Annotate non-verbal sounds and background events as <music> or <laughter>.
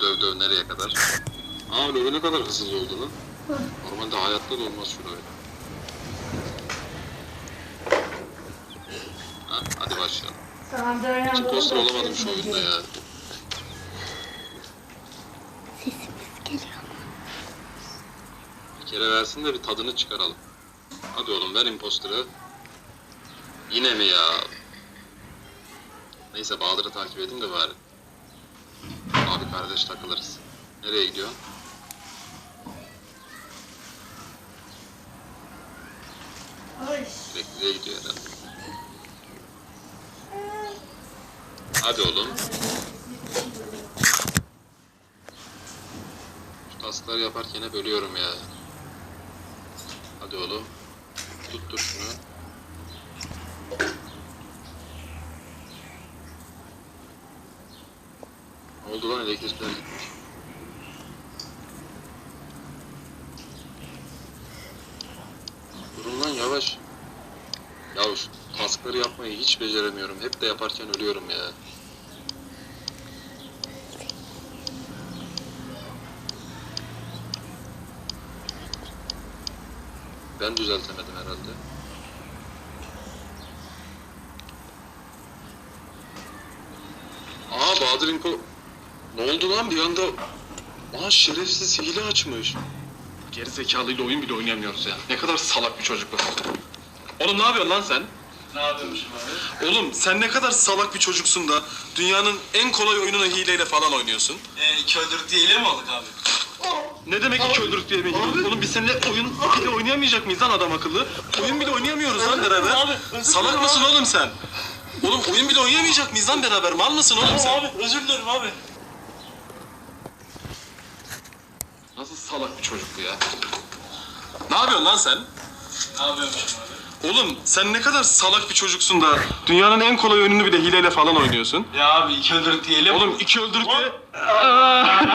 Döv döv nereye kadar? <laughs> Aa Löve ne kadar hızlı oldu lan. Normalde hayatta da olmaz şu Löve. Ha, hadi başlayalım. Tamam Hiç Ball'u poster da olamadım şu oyunda ya. Sesimiz geliyor. Bir kere versin de bir tadını çıkaralım. Hadi oğlum ver imposteri. Yine mi ya? Neyse Bahadır'ı takip edin de bari. Kardeş takılırız. Nereye gidiyor? Hoş. Elektriğe gidiyor herhalde. Hadi oğlum. Şu taskları yaparken hep ölüyorum ya. Hadi oğlum. Tuttur şunu. Oldu lan elektrikler gitmiş. Durun lan yavaş. Ya şu taskları yapmayı hiç beceremiyorum. Hep de yaparken ölüyorum ya. Ben düzeltemedim herhalde. Aa Bahadır İmpo... Ne oldu lan bir anda... Aa şerefsiz hile açmış. Geri zekalıyla oyun bile oynayamıyoruz ya. Ne kadar salak bir çocuk bu. Oğlum ne yapıyorsun lan sen? Ne yapıyormuşum abi? Oğlum sen ne kadar salak bir çocuksun da dünyanın en kolay oyununu hileyle falan oynuyorsun. Ee, iki diye ile mi aldık abi? Ne demek iki öldürük diye hile? Oğlum biz seninle oyun bile oynayamayacak mıyız lan adam akıllı? Oyun bile oynayamıyoruz lan beraber. abi, Salak mısın oğlum sen? Oğlum oyun bile oynayamayacak mıyız lan beraber? Mal mısın oğlum sen? Abi özür dilerim abi. Nasıl salak bir çocuk bu ya? Ne yapıyorsun lan sen? Ne yapıyormuşum abi? Oğlum sen ne kadar salak bir çocuksun da dünyanın en kolay oyununu bile hileyle falan oynuyorsun. Ya abi iki öldürüp diye ile mi Oğlum iki öldürük de... <laughs>